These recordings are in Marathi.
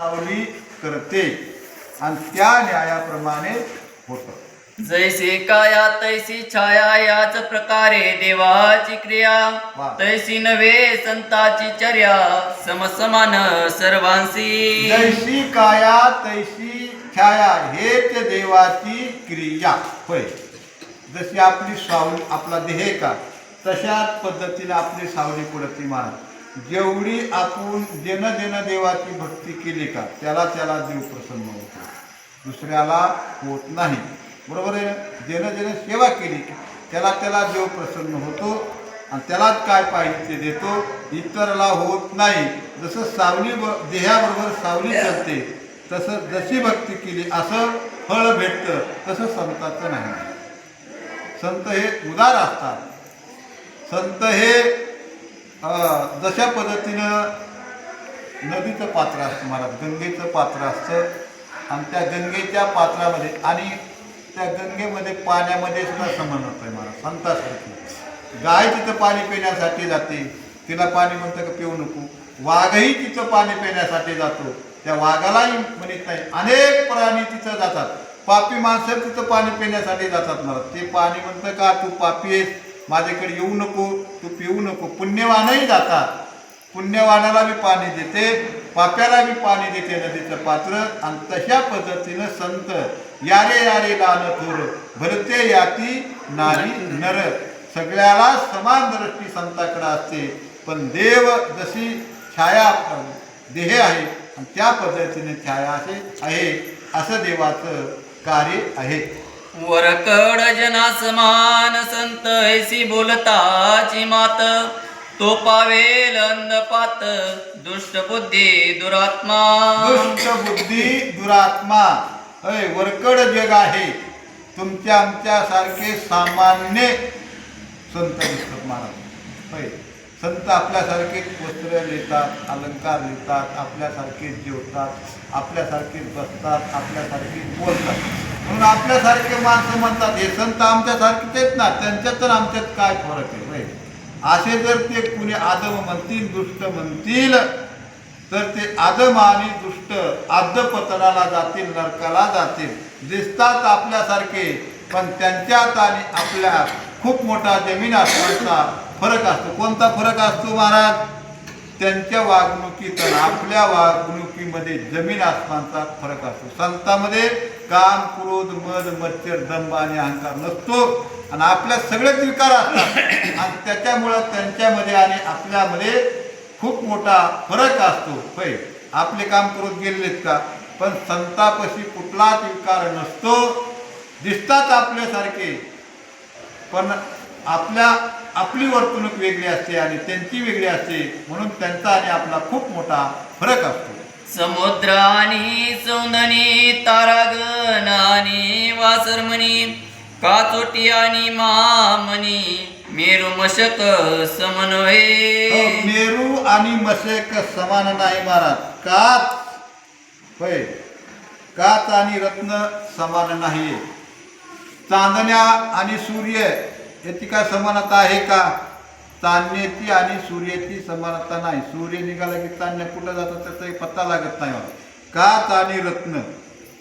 सावली करते. आणि त्या न्यायाप्रमाणे होतं. जैसे काया तैसी छाया याच प्रकारे देवाची क्रिया. तैसी नव्हे संताची चर्या. समसमान सर्वांशी जैसी काया तैसी छाया हेच देवाची क्रिया. होय. जशी आपली सावली आपला देह का तशाच पद्धतीने आपली सावली पडती महाराज जेवढी आपण देणं देणं देवाची भक्ती केली का त्याला त्याला देव प्रसन्न होतो. दुसऱ्याला होत नाही. बरोबर आहे देणं देणं सेवा केली त्याला त्याला देव प्रसन्न होतो आणि त्यालाच काय पाहिजे ते देतो. इतरला होत नाही. जसं सावली ब देहाबरोबर सावली चालते तसं जशी भक्ती केली असं फळ भेटतं तसं संताचं नाही. संत हे उदार असतात. संत हे जशा पद्धतीनं नदीचं पात्र असतं महाराज गंगेचं पात्र असतं. आणि त्या गंगेच्या पात्रामध्ये आणि त्या गंगेमध्ये पाण्यामध्ये सुद्धा समन्वत आहे महाराज संतासारखी. गाय तिथं पाणी पिण्यासाठी जाते तिला पाणी म्हणतं का पिऊ नको. वाघही तिथं पाणी पिण्यासाठी जातो. त्या वाघालाही म्हणत नाही. अनेक प्राणी तिथं जातात. पापी माणसं तिथं पाणी पिण्यासाठी जातात महाराज. ते पाणी म्हणतं का तू पापी आहेस माझ्याकडे येऊ नको. तू पिऊ नको. पुण्यवानही जातात. पुण्यवानाला मी पाणी देते पाप्याला मी पाणी देते नदीचं पात्र. आणि तशा पद्धतीनं संत यारे यारे लाल थोर भरते याती नारी नर. सगळ्याला समान दृष्टी संताकडे असते. पण देव जशी छाया देह आहे आणि त्या पद्धतीने छाया असे आहे असं देवाचं कार्य आहे. वरकड जनासमान संत ऐसी बोलताची मात. तो पावेल अंधपात दुष्ट बुद्धी दुरात्मा. दुष्ट बुद्धी दुरात्मा. अय वरकड जग आहे. तुमच्या आमच्या सारखे सामान्य संत दिसतात महाराज. होय संत आपल्यासारखे वस्त्र नेतात अलंकार नेतात आपल्यासारखे जेवतात आपल्यासारखे बसतात आपल्यासारखे बोलतात. म्हणून आपल्यासारखे माणसं म्हणतात हे संत आमच्यासारखेच आहेत ना त्यांच्यात तर आमच्यात काय फरक आहे? नाही. असे जर ते कुणी आदम म्हणतील दुष्ट म्हणतील तर ते आदम आणि दुष्ट आद्यपतनाला जातील नरकाला जातील. दिसतात आपल्यासारखे पण त्यांच्यात आणि आपल्या खूप मोठा जमीन आसमानचा फरक असतो. कोणता फरक असतो महाराज? त्यांच्या वागणुकीत आपल्या वागणुकीमध्ये जमीन आसमानचा फरक असतो. संतामध्ये काम क्रोध मध मच्छर दंभ आणि अहंकार नसतो. आणि आपल्या सगळेच विकार असतात. आणि त्याच्यामुळं त्यांच्यामध्ये आणि आपल्यामध्ये खूप मोठा फरक असतो. होय. आपले काम करत गेलेत का? पण संतापशी कुठलाच विकार नसतो. दिसतात आपल्यासारखे. पण आपल्या आपली वर्तणूक वेगळी असते आणि त्यांची वेगळी असते म्हणून त्यांचा आणि आपला खूप मोठा फरक असतो. समुद्र आणि सौंदनी तारागण आणि वासरमणी काचोटी आणि महामणी मेरू मशक हो, समन्वय मेरू आणि मशेक समान नाही महाराज. काच होय. काच आणि रत्न समान नाही चांदण्या आणि सूर्य याची काय समानता आहे का? चांदण्याची आणि सूर्याची समानता नाही. सूर्य निघाला की चांदण्या कुठं जातात त्याचाही पत्ता लागत नाही का काच आणि रत्न.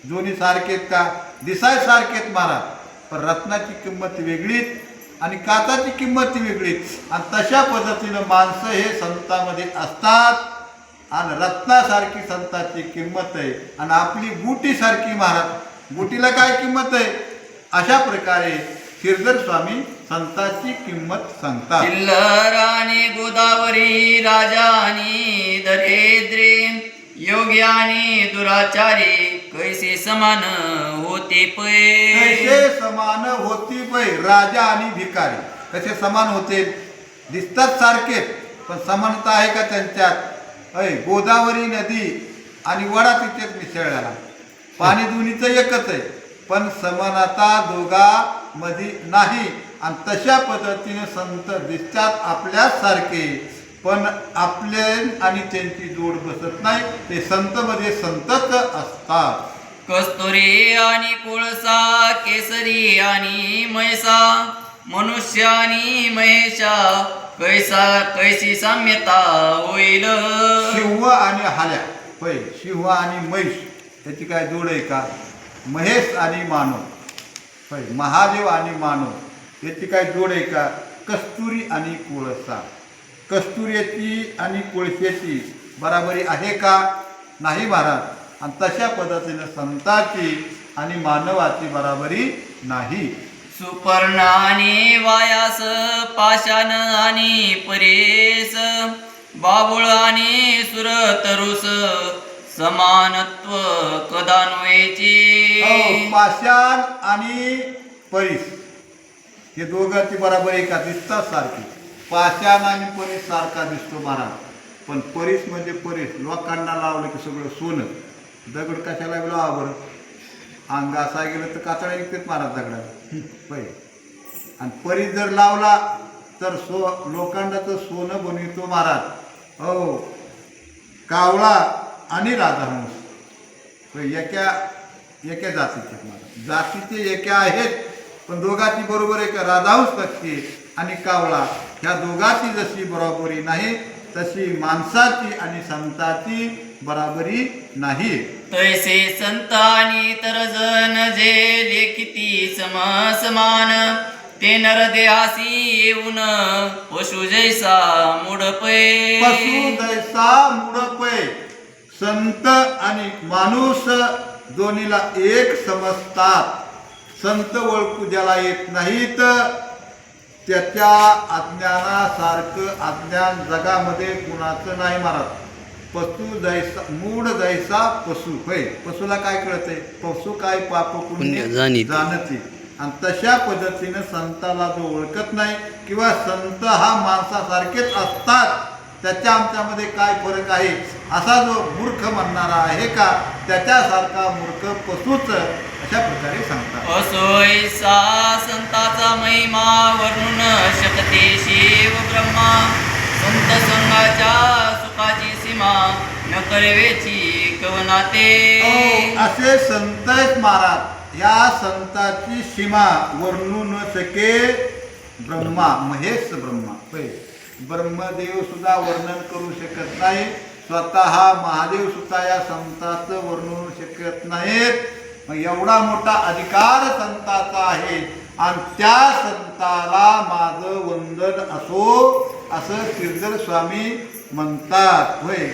दोन्ही सारखेत का? दिसाय सारखेत महाराज. पण रत्नाची किंमत वेगळीच आणि काचाची किंमत वेगळीच. आणि तशा पद्धतीनं माणसं हे संतामध्ये असतात. आणि रत्नासारखी संताची किंमत आहे. आणि आपली गुटीसारखी महाराज. गुटीला काय किंमत आहे? अशा प्रकारे शिरदर स्वामी संताची किंमत सांगतात. चिल्लर आणि गोदावरी राजा आणि दरेद्रे योगी आणि दुराचारी कैसे समान होते पै? कसे समान होती पै? राजा आणि भिकारी कसे समान होते? दिसतात सारखेच पण समानता आहे का त्यांच्यात? अय गोदावरी नदी आणि वडा तिथेच मिसळलेला पाणी दोन्हीचं एकच आहे पण समानता दोघांमध्ये नाही. आणि तशा पद्धतीने संत दिसतात आपल्याच सारखे पण आपले आणि त्यांची जोड बसत नाही. ते संतमध्ये संतच असतात. कस्तुरी आणि कोळसा केसरी आणि म्हैसा मनुष्य आणि महेशा कैसा कैसी साम्यता होईल? शिव आणि हाल्या. होय शिव आणि म्हैस. त्याची काय जोड आहे का? महेश आणि मानव. होय महादेव आणि मानव याची काय जोड आहे का? कस्तुरी आणि कोळसा. कस्तुरीची आणि कोळशाची बराबरी आहे का? नाही महाराज. आणि तशा पद्धतीनं संताची आणि मानवाची बराबरी नाही. सुपर्ण आणि वायास पाषाण आणि परेस बाबुळ आणि सुरतरुस समानत्व कदान्वयची हो, पाषाण आणि परीस. हे दोघांची बराबरी का दिसतात सारखी पाषाण आणि परीस सारखा दिसतो महाराज पण परीस म्हणजे परीस. लोकांना लावलं की सगळं सोनं. दगड कशाला लावा बरं? अंग असा गेलं तर कातळ्या निघतात महाराज दगडा पहिले आणि परीस जर लावला तर सो लोखंडाचं सोनं बनवितो महाराज. हो. कावळा आणि राधाहंस होय, एका एका जातीचे जातीचे एका आहेत पण दोघांची बरोबर एक राधाहंस पक्षी आणि कावळा. ह्या दोघांची जशी बरोबरी नाही तशी माणसाची आणि संताची बराबरी नाही. तैसे संत आणि तर जन जे लेखिती सम समान ते नर देहासी येऊन पशु जैसा मुडपे. पशु दैसा मुडपय संत आणि माणूस दोन्हीला एक समजतात. संत ओळखू ज्याला येत नाहीत त्याच्या अज्ञानासारखं अज्ञान जगामध्ये कुणाचं नाही महाराज पशु दैसा मूड दैसा पशु. होय पशुला काय कळतंय? पशु काय पाप पुण्य. जाणते. आणि तशा पद्धतीनं संताला जो ओळखत नाही किंवा संत हा माणसासारखेच असतात त्याच्या आमच्यामध्ये काय फरक आहे असा जो मूर्ख म्हणणारा आहे का त्याच्यासारखा मूर्ख पशुच अशा प्रकारे सांगतात. असोय सा संताचा महिमा वर्णून शकते शिव ब्रह्मा. संत संघाच्या सुखाची सीमा न करवेची कवनाते. अहो, असे संत महाराज. या संताची सीमा वर्णू न शके ब्रह्मा महेश ब्रह्मा. ब्रह्मदेव सुद्धा वर्णन करू शकत नाही स्वतः महादेव सुद्धा या संताचं वर्णन शकत नाहीत. मग एवढा मोठा अधिकार संताचा आहे. आणि त्या संताला माझं वंदन असो असं श्रीधर स्वामी म्हणतात. होय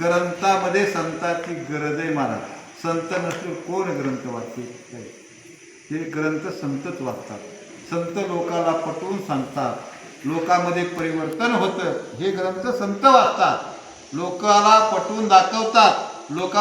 ग्रंथामध्ये संताची गरज आहे मला. संत नसलो कोण ग्रंथ वाचते ते ग्रंथ संतच वाचतात. संत लोकाला पटवून सांगतात. लोकांमध्ये परिवर्तन होतं. हे ग्रंथ संत वाचतात. लोकाला पटवून दाखवतात. लोका